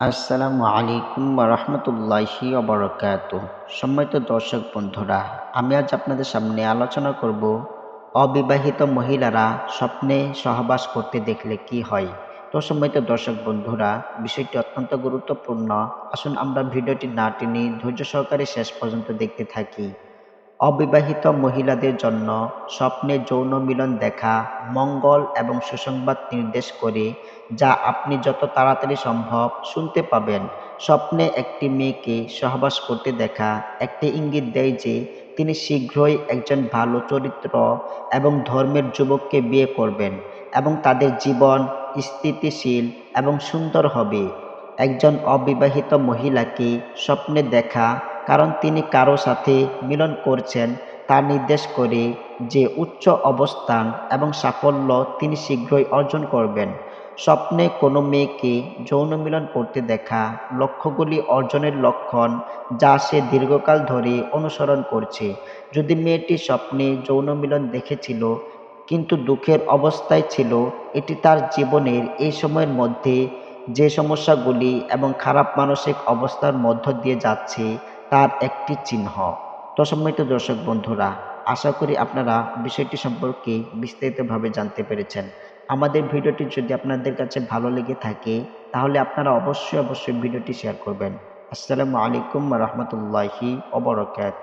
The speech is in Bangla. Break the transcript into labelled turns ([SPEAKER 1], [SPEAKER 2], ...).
[SPEAKER 1] আসসালামু আলাইকুম রহমতুল্লাহি অবরকাত সম্মানিত দর্শক বন্ধুরা, আমি আজ আপনাদের সামনে আলোচনা করব, অবিবাহিত মহিলারা স্বপ্নে সহবাস করতে দেখলে কি হয়? তো সম্মানিত দর্শক বন্ধুরা, বিষয়টি অত্যন্ত গুরুত্বপূর্ণ। আসুন আমরা ভিডিওটি না টেনে ধৈর্য সহকারে শেষ পর্যন্ত দেখতে থাকি। অবিবাহিত মহিলাদের জন্য স্বপ্নে যৌন মিলন দেখা, মঙ্গল এবং সুসংবাদ নির্দেশ করে, যা আপনি যত তাড়াতাড়ি সম্ভব শুনতে পাবেন। স্বপ্নে একটি মেয়েকে সহবাস করতে দেখা, একটি ইঙ্গিত দেয় যে তিনি শীঘ্রই একজন ভালো চরিত্র এবং ধর্মের যুবককে বিয়ে করবেন এবং তাদের জীবন স্থিতিশীল এবং সুন্দর হবে। একজন অবিবাহিত মহিলাকে স্বপ্নে দেখা কারণ তিনি কারও সাথে মিলন করছেন তা নির্দেশ করে যে উচ্চ অবস্থান এবং সাফল্য তিনি শীঘ্রই অর্জন করবেন। স্বপ্নে কোনো মেয়েকে যৌন মিলন করতে দেখা লক্ষ্যগুলি অর্জনের লক্ষণ যা সে দীর্ঘকাল ধরে অনুসরণ করছে। যদি মেয়েটি স্বপ্নে যৌন মিলন দেখেছিল, কিন্তু দুঃখের অবস্থায় ছিল, এটি তার জীবনের এই সময়ের মধ্যে যে সমস্যাগুলি এবং খারাপ মানসিক অবস্থার মধ্য দিয়ে যাচ্ছে তার একটি চিহ্ন। তো দর্শক বন্ধুরা, আশা করি আপনারা বিষয়টি সম্পর্কে বিস্তারিতভাবে জানতে পেরেছেন। আমাদের ভিডিওটি যদি আপনাদের কাছে ভালো লেগে থাকে, তাহলে আপনারা অবশ্যই অবশ্যই ভিডিওটি শেয়ার করবেন। আসসালামু আলাইকুম রহমতুল্লাহি অবরকাত